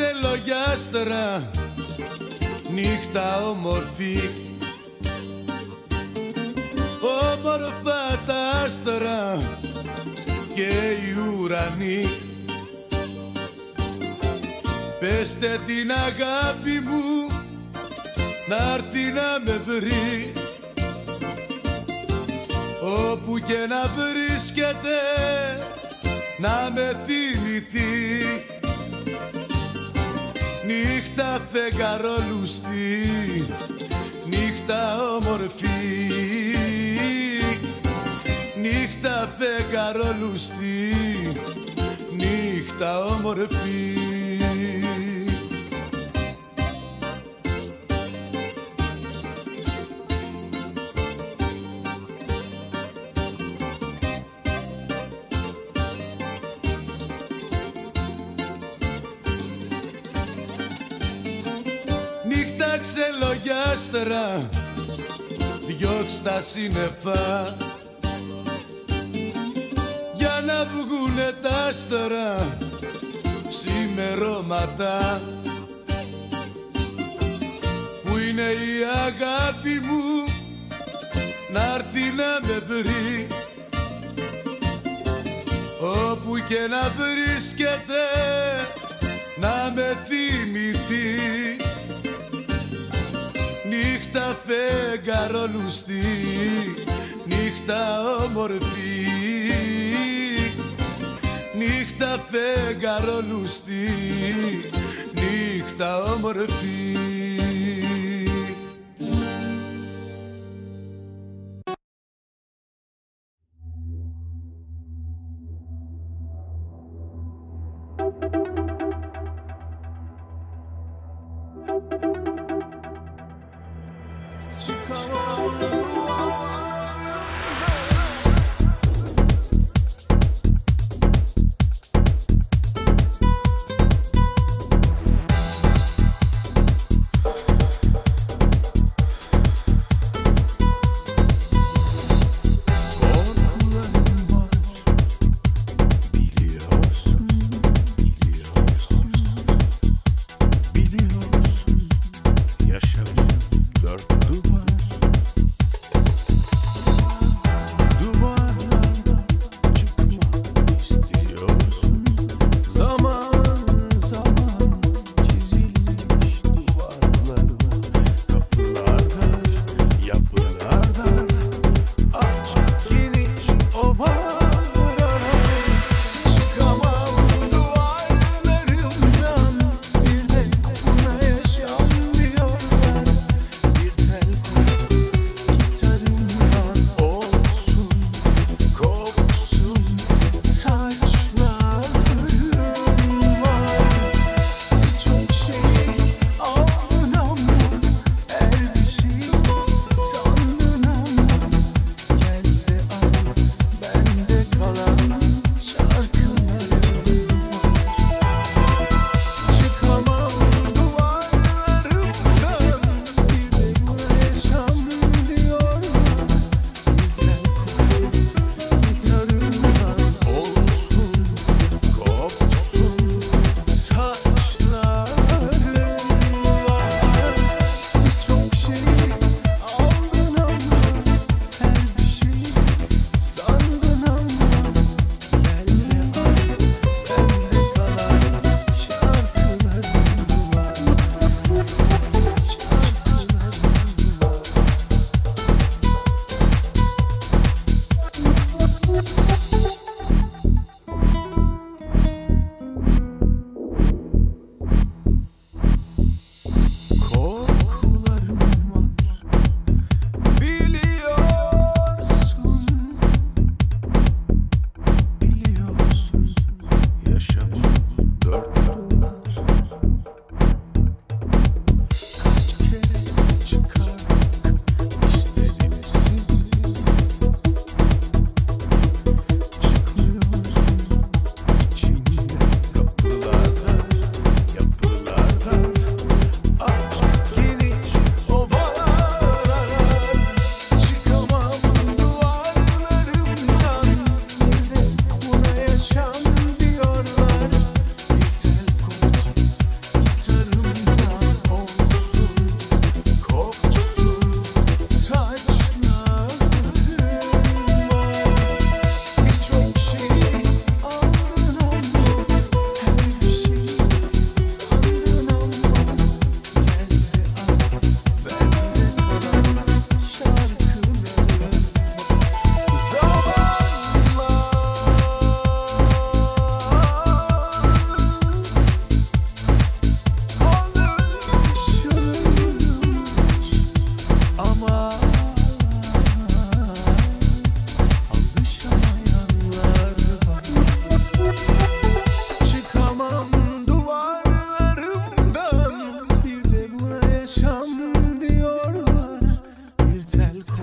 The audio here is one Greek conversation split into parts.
ξελογιάστρα νύχτα όμορφη. Όμορφα τα άστρα και οι ουρανοί Πεστε την αγάπη μου να έρθει να με βρει. Όπου και να βρίσκεται να με θυμηθεί νύχτα φεγγαρόλουστη νύχτα όμορφη. Νύχτα φεγγαρόλουστη νύχτα όμορφη Νύχτα ξελογιάστρα διώξ' τα σύννεφα. Για να βγουνε τα άστρα ξημερώματα. Που είναι η αγάπη μου να έρθει να με βρει. Όπου και να βρίσκεται να με θυμηθεί νύχτα φεγγαρόλουστη νύχτα όμορφη. Νύχτα φεγγαρόλουστη νύχτα όμορφη come on.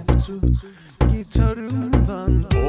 tut Gitarımdan.